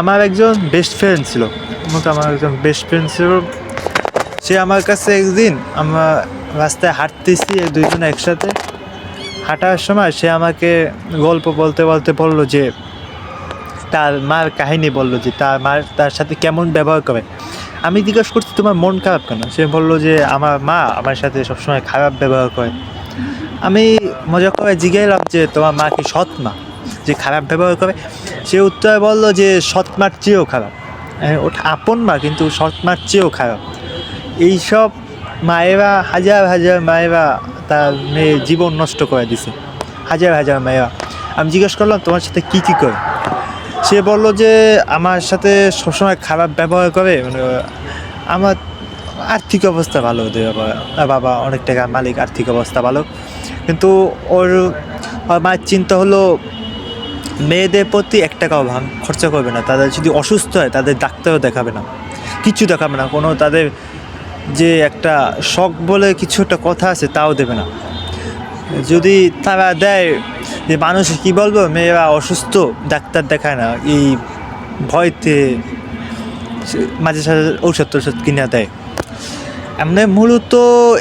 আমার একজন best friend ছিল। মতো আমার একজন বেস্ট ফ্রেন্ড ছিল। সে আমার কাছে একদিন আমরা রাস্তায় হাঁটতেছি দুইজন একসাথে। হাঁটার সময় সে আমাকে গল্প বলতে বলতে বলল যে, তার মার কাহিনী বলল যে, তার মার, তার সাথে কেমন ব্যবহার করে আমি জিজ্ঞেস করছি, তোমার মন খারাপ কেন? সে বলল যে, আমার মা আমার সাথে সবসময় খারাপ ব্যবহার করে। আমি মজা করে জিজ্ঞাসলাম যে, তোমার মা কি সৎ মা? যে খারাপ ব্যবহার করে, সে উত্তরে বলল যে সৎ মার চেয়েও খারাপ। ওটা আপন মা, কিন্তু সৎ মার চেয়েও খারাপ। এইসব মায়েরা, হাজার হাজার মায়েরা তার মেয়ে জীবন নষ্ট করে দিছে। হাজার হাজার মায়েরা। আমি জিজ্ঞেস করলাম, তোমার সাথে কী কী করে? সে বলল যে, আমার সাথে সবসময় খারাপ ব্যবহার করে মানে আমার আর্থিক অবস্থা ভালো বাবা বাবা অনেক টাকা মালিক, আর্থিক অবস্থা ভালো। কিন্তু ওর মায়ের চিন্তা হলো মেয়েদের প্রতি এক টাকাও ভাঙ, খরচা করবে না। তাদের যদি অসুস্থ হয়, তাদের ডাক্তারও দেখাবে না। কিছু দেখাবে না। কোনো তাদের যে একটা শখ বলে কিছু একটা কথা আছে, তাও দেবে না। যদি তারা দেয় যে মানুষ কি বলব, মেয়েরা অসুস্থ, ডাক্তার দেখায় না। এই ভয়তে মাঝে সাঝে ঔষধ টৌষধ কিনে দেয়। এমনি মূলত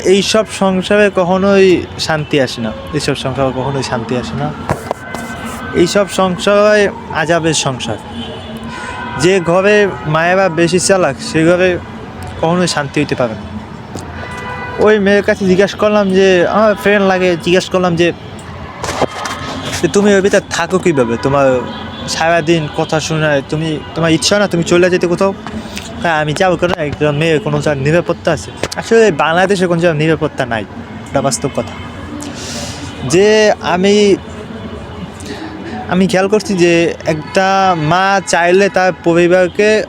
এইসব সংসারে কখনোই শান্তি আসে না। এইসব সংসারে কখনোই শান্তি আসে না। এইসব সংসার আজাবের সংসার। যে ঘরে মায়েরা বেশি চালাক, সে ঘরে কখনোই শান্তি হইতে পারে না। ওই মেয়ের কাছে জিজ্ঞাসা করলাম যে, আমার ফ্রেন্ড লাগে, জিজ্ঞাসা করলাম যে তুমি ওই ভিতরে থাকো কীভাবে? তোমার সারাদিন কথা শোনায় তুমি, তোমার ইচ্ছা না, তুমি চলে যেতে কোথাও? হ্যাঁ আমি যাব কেন? একজন মেয়ে কোনো যার নিরাপত্তা আছে। আসলে বাংলাদেশে কোনো যার নিরাপত্তা নাই, এটা বাস্তব কথা। যে আমি আমি খেয়াল করছি যে একটা মা চাইলে তার পরিবারকে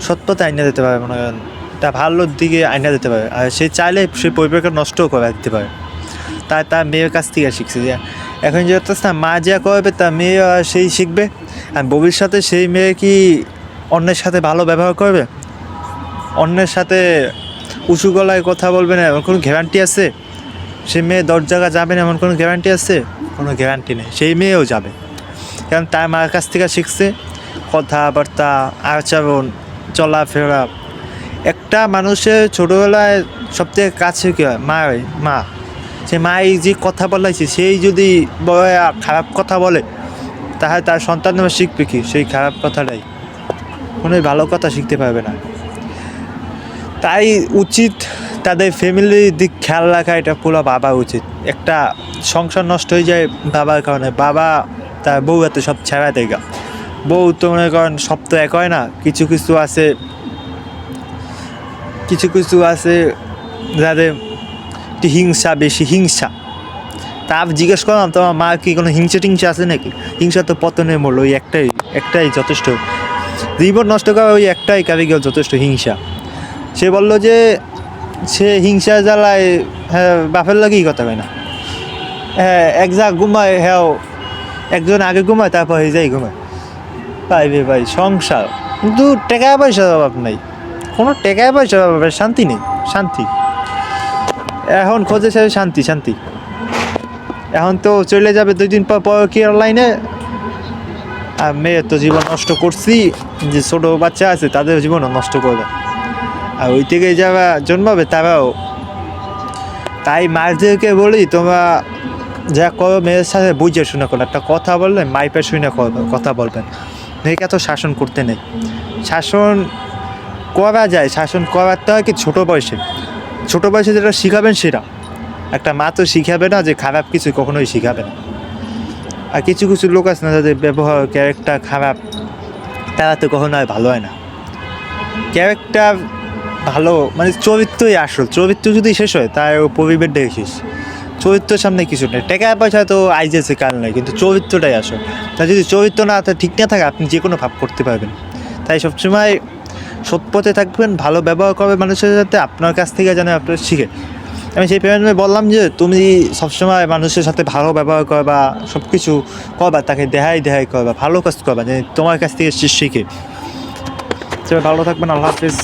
সত্যতা আইনা দিতে পারে, মনে করেন। একটা ভালোর দিকে আইনা দিতে পারে। আর সে চাইলে সেই পরিবারকে নষ্টও করে দিতে পারে। তাই তার মেয়ের কাছ থেকে শিখছে যে, এখন যে না মা যা করবে, তার মেয়ে সেই শিখবে। আর ভবিষ্যতে সেই মেয়ে কি অন্যের সাথে ভালো ব্যবহার করবে? অন্যের সাথে উঁচু গলায় কথা বলবে না? এমন কোনো গ্যারান্টি আছে? সে মেয়ে দশ জায়গা যাবে না? এমন কোনো গ্যারান্টি আছে? কোনো গ্যারান্টি নেই। সেই মেয়েও যাবে। কারণ তার মার কাছ থেকে শিখছে কথাবার্তা, আচরণ, চলাফেরা। একটা মানুষের ছোটোবেলায় সবথেকে কাছে কী হয়? মা মা। সে মাই যে কথা বলাইছে, সেই যদি খারাপ কথা বলে, তাহলে তার সন্তান শিখবে কি? সেই খারাপ কথাটাই। কোনো ভালো কথা শিখতে পারবে না। তাই উচিত তাদের ফ্যামিলির দিক খেয়াল রাখা, এটা পুরো বাবা উচিত। একটা সংসার নষ্ট হয়ে যায় বাবার কারণে। বাবা তার বউ এত সব ছেড়া দেয় বউ তো মনে করেন সব তো এক হয় না। কিছু কিছু আছে, কিছু কিছু আছে যাদের একটু হিংসা বেশি, হিংসা। তা জিজ্ঞেস করলাম, তোমার মা কি কোনো হিংসা টিংসা আছে নাকি? হিংসা তো পতনের মূল, ওই একটাই একটাই যথেষ্ট। জীবন নষ্ট করা ওই একটাই কারিগর যথেষ্ট হিংসা। সে বলল যে সে হিংসা জ্বালায় হ্যাঁ বাপের লাগেই কথা কয় না। হ্যাঁ এক যা ঘুমায় হ্যাঁ একজন আগে ঘুমায়, তারপর হয়ে যায় ঘুমায়। রে ভাই, সংসার। কিন্তু টাকা পয়সার অভাব নাই। কোনো টাকা পয়সার অভাব শান্তি নেই, শান্তি। এখন খোঁজে সে শান্তি শান্তি। এখন তো চলে যাবে দুই দিন পর পর কি লাইনে। আর মেয়ের তো জীবন নষ্ট করছি, যে ছোটো বাচ্চা আছে, তাদের জীবনও নষ্ট করবে আর ওই থেকে যারা জন্মাবে তারাও। তাই মায়েরদেরকে বলি, তোমরা যা করো, মেয়ের সাথে বুঝে শুনে করো। একটা কথা বললে মাইপে শুনে করবে কথা বলবেন মেয়েকে এত শাসন করতে নেই। শাসন করা যায়, শাসন করাতে হয় কি ছোটো বয়সে। ছোটো বয়সে যেটা শিখাবেন সেটা। একটা মা তো শিখাবে না যে খারাপ কিছু কখনোই শিখাবে না। আর কিছু কিছু লোক আছে না যাদের ব্যবহার ক্যারেক্টার খারাপ, তারা তো কখনো আর ভালো হয় না। ক্যারেক্টার ভালো মানে চরিত্রই আসল। চরিত্র যদি শেষ হয়, তার পরিবেশ দেখে শেষ। চরিত্রের সামনে কিছু নেই। টাকা পয়সা তো আইজেছে কাল নয় কিন্তু চরিত্রটাই আসল। তা যদি চরিত্র না তা ঠিক না থাকে, আপনি যে কোনো ভাব করতে পারবেন। তাই সবসময় সৎ পথে থাকবেন, ভালো ব্যবহার করবে মানুষের সাথে, আপনার কাছ থেকে যেন আপনার শিখে। আমি সেই প্রেমে বললাম যে, তুমি সবসময় মানুষের সাথে ভালো ব্যবহার করবা সব কিছু করবা, তাকে দেহাই দেহাই করবা, ভালো কাজ করবা যে তোমার কাছ থেকে শিখে। ভালো থাকবেন, আল্লাহ হাফিজ।